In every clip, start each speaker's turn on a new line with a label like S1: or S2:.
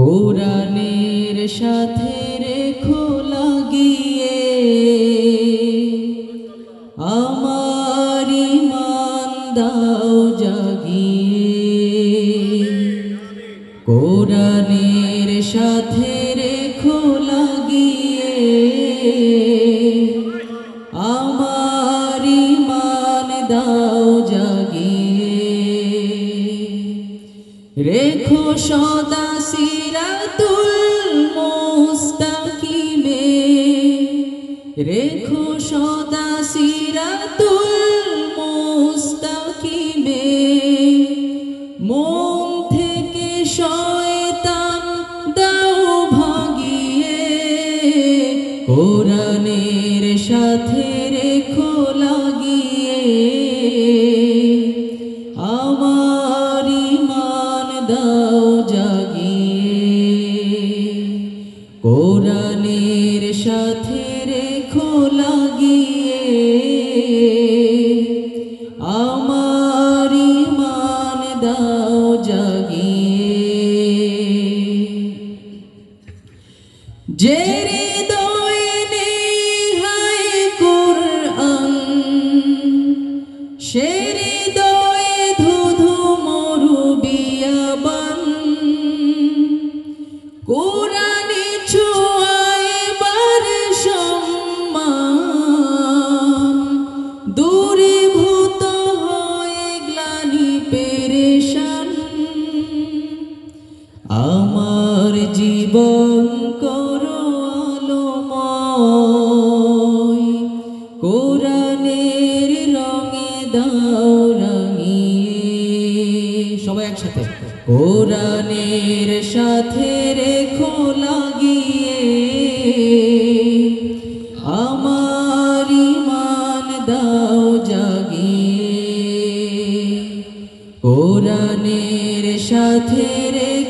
S1: কোরআনের সাথে রেখো লাগিয়ে আমার ইমান দাও জাগিয়ে। কোরআনের সাথে রেখো লাগিয়ে আমার ইমান দাও জাগিয়ে। রেখো সদা সিরাতুল মুস্তাকিমে। রেখো সদা সিরাতুল মুস্তাকিমে। মন থেকে শয়তান দাও ভাগিয়ে। কোরআনের সাথে রেখো লাগিয়ে। আমার ইমান দাও। সাথে রেখো লাগিয়ে আমার মান দাও জাগিয়ে। যে আমার জীবন করো আলোময়। কোরআনের রঙে দাও রাঙিয়ে। সবাই একসাথে। কোরআনের সাথে রেখো লাগিয়ে। আমার ইমান দাও সাথে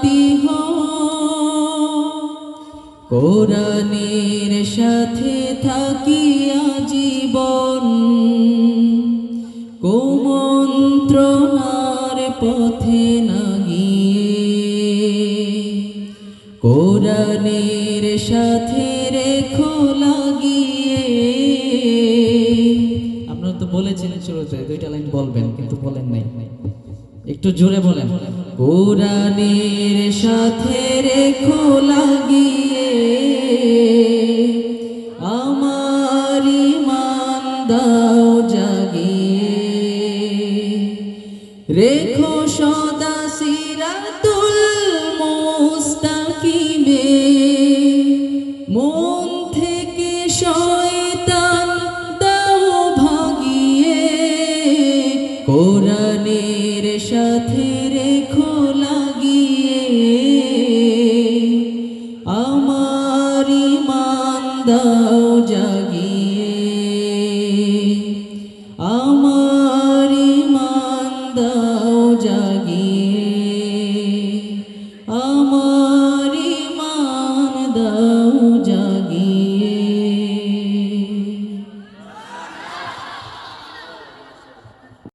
S1: জান্নাতি হো। কোরআনের সাথে থাকিয়া জীবন কুমন্ত্রণার পথে না গিয়ে কোরআনের সাথে রেখো লাগিয়ে। আপনারা তো বলেছিলেন শুরুতে, দুইটা লাইন বলবেন, কিন্তু বলেন নাই। একটু জোরে বলেন। কোরআনের সাথে রেখো লাগিয়ে। আমার ইমান দাও জাগিয়ে। রেখো সদা দাও জাগিয়ে। আমার ইমান দাও জাগিয়ে। আমার ইমান দাও